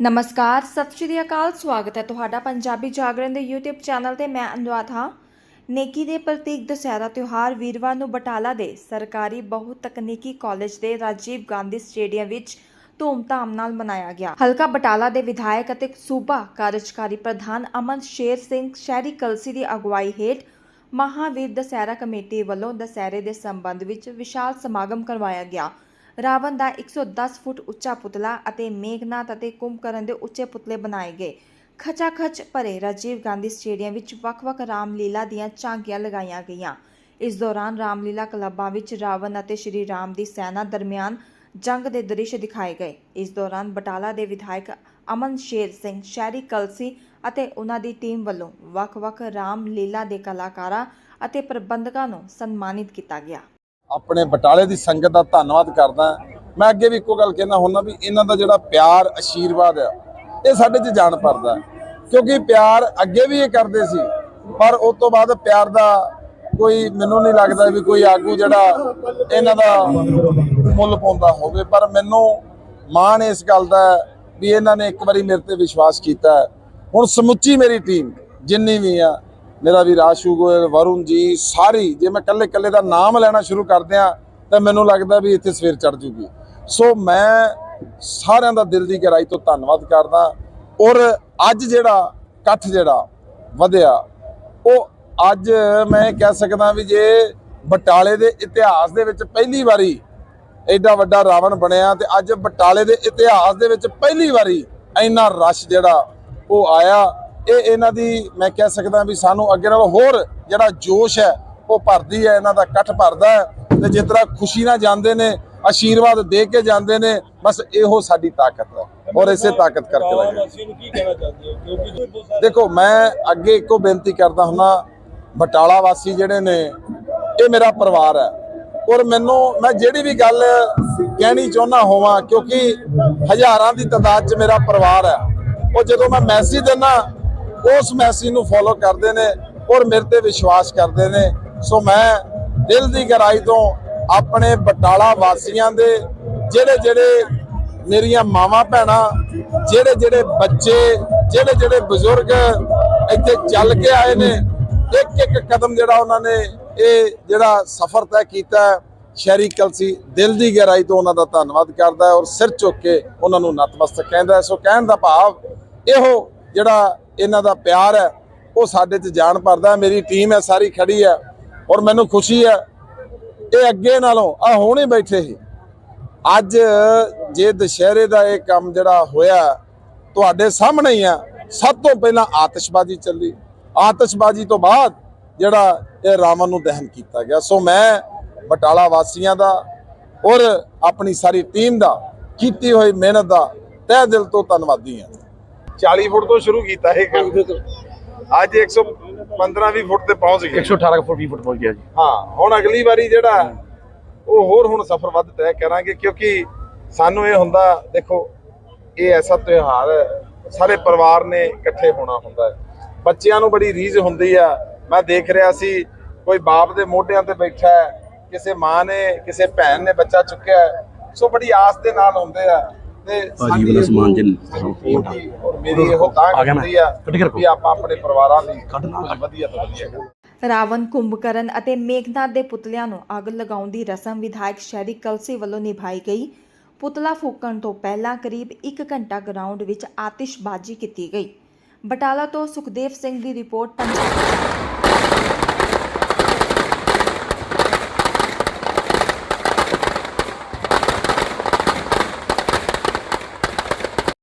ਨਮਸਕਾਰ, ਸਤਿ ਸ਼੍ਰੀ ਅਕਾਲ, ਸਵਾਗਤ ਹੈ ਤੁਹਾਡਾ ਪੰਜਾਬੀ ਜਾਗਰਣ ਦੇ YouTube ਚੈਨਲ ਤੇ, ਮੈਂ ਅਨੁਰਾਧ ਹਾਂ। ਨੇਕੀ ਦੇ ਪ੍ਰਤੀਕ ਦੁਸਹਿਰਾ ਤਿਉਹਾਰ ਵੀਰਵਾਰ ਨੂੰ ਬਟਾਲਾ ਦੇ ਸਰਕਾਰੀ ਬਹੁ ਤਕਨੀਕੀ ਕਾਲਜ ਦੇ ਰਾਜੀਵ ਗਾਂਧੀ ਸਟੇਡੀਅਮ ਵਿੱਚ ਧੂਮਧਾਮ ਨਾਲ ਮਨਾਇਆ ਗਿਆ। ਹਲਕਾ ਬਟਾਲਾ ਦੇ ਵਿਧਾਇਕ ਅਤੇ ਸੂਬਾ ਕਾਰਜਕਾਰੀ ਪ੍ਰਧਾਨ ਅਮਨ ਸ਼ੇਰ ਸਿੰਘ, ਸ਼ਹਿਰੀ ਕਲਸੀ ਦੀ ਅਗਵਾਈ ਹੇਠ ਮਹਾਵੀਰ ਦੁਸਹਿਰਾ ਕਮੇਟੀ ਵੱਲੋਂ ਦੁਸਹਿਰੇ ਦੇ ਸੰਬੰਧ ਵਿੱਚ ਵਿਸ਼ਾਲ ਸਮਾਗਮ ਕਰਵਾਇਆ ਗਿਆ। ਰਾਵਣ ਦਾ 110 ਫੁੱਟ ਉੱਚਾ ਪੁਤਲਾ ਅਤੇ ਮੇਘਨਾਥ ਅਤੇ ਕੁੰਭਕਰਨ ਦੇ ਉੱਚੇ ਪੁਤਲੇ ਬਣਾਏ ਗਏ। ਖਚਾਖਚ ਭਰੇ ਰਾਜੀਵ ਗਾਂਧੀ ਸਟੇਡੀਅਮ ਵਿੱਚ ਵੱਖ-ਵੱਖ ਰਾਮਲੀਲਾ ਦੀਆਂ ਝਾਂਕੀਆਂ ਲਗਾਈਆਂ ਗਈਆਂ। ਇਸ ਦੌਰਾਨ ਰਾਮਲੀਲਾ ਕਲੱਬਾਂ ਵਿੱਚ ਰਾਵਣ ਅਤੇ ਸ਼੍ਰੀ ਰਾਮ ਦੀ ਸੈਨਾ ਦਰਮਿਆਨ ਜੰਗ ਦੇ ਦ੍ਰਿਸ਼ ਦਿਖਾਏ ਗਏ। ਇਸ ਦੌਰਾਨ ਬਟਾਲਾ ਦੇ ਵਿਧਾਇਕ ਅਮਨ ਸ਼ੇਰ ਸਿੰਘ, ਸ਼ਹਿਰੀ ਕਲਸੀ ਅਤੇ ਉਹਨਾਂ ਦੀ ਟੀਮ ਵੱਲੋਂ ਵੱਖ-ਵੱਖ ਰਾਮ ਲੀਲਾ ਦੇ ਕਲਾਕਾਰਾਂ ਅਤੇ ਪ੍ਰਬੰਧਕਾਂ ਨੂੰ ਸਨਮਾਨਿਤ ਕੀਤਾ ਗਿਆ। ਆਪਣੇ ਬਟਾਲੇ ਦੀ ਸੰਗਤ ਦਾ ਧੰਨਵਾਦ ਕਰਦਾ ਮੈਂ ਅੱਗੇ ਵੀ ਇੱਕੋ ਗੱਲ ਕਹਿਣਾ ਹੁੰਦਾ ਵੀ ਇਹਨਾਂ ਦਾ ਜਿਹੜਾ ਪਿਆਰ ਆਸ਼ੀਰਵਾਦ ਆ, ਇਹ ਸਾਡੇ 'ਚ ਜਾਣ ਪਰਦਾ ਕਿਉਂਕਿ ਪਿਆਰ ਅੱਗੇ ਵੀ ਇਹ ਕਰਦੇ ਸੀ, ਪਰ ਉਸ ਤੋਂ ਬਾਅਦ ਪਿਆਰ ਦਾ ਕੋਈ ਮੈਨੂੰ ਨਹੀਂ ਲੱਗਦਾ ਵੀ ਕੋਈ ਆਗੂ ਜਿਹੜਾ ਇਹਨਾਂ ਦਾ ਮੁੱਲ ਪਾਉਂਦਾ ਹੋਵੇ। ਪਰ ਮੈਨੂੰ ਮਾਣ ਇਸ ਗੱਲ ਦਾ ਵੀ ਇਹਨਾਂ ਨੇ ਇੱਕ ਵਾਰੀ ਮੇਰੇ ਤੇ ਵਿਸ਼ਵਾਸ ਕੀਤਾ ਹੁਣ ਸਮੁੱਚੀ ਮੇਰੀ ਟੀਮ ਜਿੰਨੀ ਵੀ ਆ ਮੇਰਾ ਵੀ ਰਾਸ਼ੂ ਗੋਇਲ, ਵਰੁਣ ਜੀ, ਸਾਰੀ, ਜੇ ਮੈਂ ਕੱਲੇ ਕੱਲੇ ਦਾ ਨਾਮ ਲੈਣਾ ਸ਼ੁਰੂ ਕਰ ਦਿਆਂ ਤਾਂ ਮੈਨੂੰ ਲੱਗਦਾ ਵੀ ਇੱਥੇ ਸਵੇਰ ਚੜ ਜੂਗੀ। ਸੋ ਮੈਂ ਸਾਰਿਆਂ ਦਾ ਦਿਲ ਦੀ ਗਹਿਰਾਈ ਤੋਂ ਧੰਨਵਾਦ ਕਰਦਾ। ਔਰ ਅੱਜ ਜਿਹੜਾ ਇਕੱਠ ਜਿਹੜਾ ਵਧਿਆ, ਉਹ ਅੱਜ ਮੈਂ ਕਹਿ ਸਕਦਾ ਵੀ ਜੇ ਬਟਾਲੇ ਦੇ ਇਤਿਹਾਸ ਦੇ ਵਿੱਚ ਪਹਿਲੀ ਵਾਰੀ ਐਡਾ ਵੱਡਾ ਰਾਵਣ ਬਣਿਆ, ਤੇ ਅੱਜ ਬਟਾਲੇ ਦੇ ਇਤਿਹਾਸ ਦੇ ਵਿੱਚ ਪਹਿਲੀ ਵਾਰੀ ਇੰਨਾ ਰਸ਼ ਜਿਹੜਾ ਉਹ ਆਇਆ। ਇਹ ਇਹਨਾਂ ਦੀ ਮੈਂ ਕਹਿ ਸਕਦਾ ਵੀ ਸਾਨੂੰ ਅੱਗੇ ਨਾਲੋਂ ਹੋਰ ਜਿਹੜਾ ਜੋਸ਼ ਹੈ ਉਹ ਭਰਦੀ ਹੈ ਇਹਨਾਂ ਦਾ ਇਕੱਠ ਭਰਦਾ ਹੈ ਤੇ ਜਿਸ ਤਰ੍ਹਾਂ ਖੁਸ਼ੀ ਨਾਲ ਜਾਂਦੇ ਨੇ ਆਸ਼ੀਰਵਾਦ ਦੇ ਕੇ ਜਾਂਦੇ ਨੇ ਬਸ ਇਹੋ ਸਾਡੀ ਤਾਕਤ ਹੈ ਔਰ ਇਸੇ ਤਾਕਤ ਕਰਕੇ ਲੱਗੇ ਦੇਖੋ ਮੈਂ ਅੱਗੇ ਇੱਕੋ ਬੇਨਤੀ ਕਰਦਾ ਹੁੰਦਾ ਬਟਾਲਾ ਵਾਸੀ ਜਿਹੜੇ ਨੇ ਇਹ ਮੇਰਾ ਪਰਿਵਾਰ ਹੈ ਔਰ ਮੈਨੂੰ ਮੈਂ ਜਿਹੜੀ ਵੀ ਗੱਲ ਕਹਿਣੀ ਚਾਹੁੰਦਾ ਹੋਵਾਂ ਕਿਉਂਕਿ ਹਜ਼ਾਰਾਂ ਦੀ ਤਾਦਾਦ 'ਚ ਮੇਰਾ ਪਰਿਵਾਰ ਹੈ। ਉਹ ਜਦੋਂ ਮੈਂ ਮੈਸੇਜ ਦਿੰਦਾ ਉਸ ਮੈਸੇਜ ਨੂੰ ਫੋਲੋ ਕਰਦੇ ਨੇ ਔਰ ਮੇਰੇ ਤੇ ਵਿਸ਼ਵਾਸ ਕਰਦੇ ਨੇ। ਸੋ ਮੈਂ ਦਿਲ ਦੀ ਗਹਿਰਾਈ ਤੋਂ ਆਪਣੇ ਬਟਾਲਾ ਵਾਸੀਆਂ ਦੇ ਜਿਹੜੇ ਜਿਹੜੇ ਮੇਰੀਆਂ ਮਾਵਾਂ ਭੈਣਾਂ, ਜਿਹੜੇ ਜਿਹੜੇ ਬੱਚੇ, ਜਿਹੜੇ ਜਿਹੜੇ ਬਜ਼ੁਰਗ ਇੱਥੇ ਚੱਲ ਕੇ ਆਏ ਨੇ, ਇੱਕ ਇੱਕ ਕਦਮ ਜਿਹੜਾ ਉਹਨਾਂ ਨੇ ਇਹ ਜਿਹੜਾ ਸਫ਼ਰ ਤੈਅ ਕੀਤਾ ਸ਼ਹਿਰੀ ਕਲਸੀ ਦਿਲ ਦੀ ਗਹਿਰਾਈ ਤੋਂ ਉਹਨਾਂ ਦਾ ਧੰਨਵਾਦ ਕਰਦਾ ਔਰ ਸਿਰ ਝੁੱਕ ਕੇ ਉਹਨਾਂ ਨੂੰ ਨਤਮਸਤਕ ਕਹਿੰਦਾ ਸੋ ਕਹਿਣ ਦਾ ਭਾਵ ਇਹੋ ਜਿਹੜਾ ਇਹਨਾਂ ਦਾ ਪਿਆਰ ਹੈ, ਉਹ ਸਾਡੇ 'ਚ ਜਾਣ ਭਰਦਾ ਮੇਰੀ ਟੀਮ ਹੈ, ਸਾਰੀ ਖੜੀ ਹੈ ਔਰ ਮੈਨੂੰ ਖੁਸ਼ੀ ਹੈ। ਇਹ ਅੱਗੇ ਨਾਲੋਂ ਆ ਹੁਣੇ ਬੈਠੇ ਸੀ। ਅੱਜ ਜੇ ਦੁਸ਼ਹਿਰੇ ਦਾ ਇਹ ਕੰਮ ਜਿਹੜਾ ਹੋਇਆ, ਤੁਹਾਡੇ ਸਾਹਮਣੇ ਹੀ ਆ। ਸਭ ਤੋਂ ਪਹਿਲਾਂ ਆਤਿਸ਼ਬਾਜ਼ੀ ਚੱਲੀ। ਆਤਿਸ਼ਬਾਜ਼ੀ ਤੋਂ ਬਾਅਦ ਜਿਹੜਾ ਇਹ ਰਾਵਣ ਨੂੰ ਦਹਨ ਕੀਤਾ ਗਿਆ। ਸੋ ਮੈਂ ਬਟਾਲਾ ਵਾਸੀਆਂ ਦਾ ਔਰ ਆਪਣੀ ਸਾਰੀ ਟੀਮ ਦਾ ਕੀਤੀ ਹੋਈ ਮਿਹਨਤ ਦਾ ਤਹਿ ਦਿਲ ਤੋਂ ਧੰਨਵਾਦੀ ਹਾਂ। 40 ਫੁੱਟ ਤੋਂ ਸ਼ੁਰੂ ਕੀਤਾ ਇਹ ਕੰਮ। ਅੱਜ 115 20 ਫੁੱਟ ਤੇ ਪਹੁੰਚ ਗਏ 118 ਫੁੱਟ 20 ਫੁੱਟ ਪਹੁੰਚ ਗਿਆ ਜੀ। ਹਾਂ ਹੁਣ ਅਗਲੀ ਵਾਰੀ ਜਿਹੜਾ ਉਹ ਹੋਰ ਹੁਣ ਸਫ਼ਰ ਵੱਧ ਤੈਅ ਕਰਾਂਗੇ ਕਿਉਂਕਿ ਸਾਨੂੰ ਇਹ ਹੁੰਦਾ ਦੇਖੋ ਇਹ ਐਸਾ ਤਿਉਹਾਰ ਹੈ ਸਾਰੇ ਪਰਿਵਾਰ ਨੇ ਇਕੱਠੇ ਹੋਣਾ ਹੁੰਦਾ ਹੈ। ਬੱਚਿਆਂ ਨੂੰ ਬੜੀ ਰੀਝ ਹੁੰਦੀ ਆ। ਮੈਂ ਦੇਖ ਰਿਹਾ ਸੀ ਕੋਈ ਬਾਪ ਦੇ ਮੋਢਿਆਂ ਤੇ ਬੈਠਾ ਹੈ ਕਿਸੇ ਮਾਂ ਨੇ ਕਿਸੇ ਭੈਣ ਨੇ ਬੱਚਾ ਚੁੱਕਿਆ ਸੋ ਬੜੀ ਆਸ ਦੇ ਨਾਲ ਹੁੰਦੇ ਆ। ਭਾਜੀ ਵਾਲਾ ਸਮਾਨ ਜਿੰਨ- ਮੇਰੀ ਇਹੋ ਤਾਂ ਆ ਗਿਆ ਮੈਂ। ਹੁੰਦੀ ਆ। ਵੀ ਆਪਾਂ ਆਪਣੇ ਪਰਿਵਾਰਾਂ ਲਈ ਕੱਢਣਾ। ਕੁਝ ਵਧੀਆ ਤੋਂ ਵਧੀਆ ਰਾਵਣ ਕੁੰਭਕਰਨ ਅਤੇ ਮੇਘਨਾਥ ਦੇ ਪੁਤਲਿਆਂ ਨੂੰ ਅੱਗ ਲਗਾਉਣ ਦੀ ਰਸਮ ਵਿਧਾਇਕ ਸ਼ਹਿਰੀ ਕਲਸੀ ਵੱਲੋਂ ਨਿਭਾਈ ਗਈ ਪੁਤਲਾ ਫੂਕਣ ਤੋਂ ਪਹਿਲਾਂ ਕਰੀਬ 1 ਘੰਟਾ ਗਰਾਊਂਡ ਵਿੱਚ ਆਤਿਸ਼ਬਾਜ਼ੀ ਕੀਤੀ ਗਈ ਬਟਾਲਾ ਤੋਂ ਸੁਖਦੇਵ ਸਿੰਘ ਦੀ ਰਿਪੋਰਟ ਪੰਜਾਬ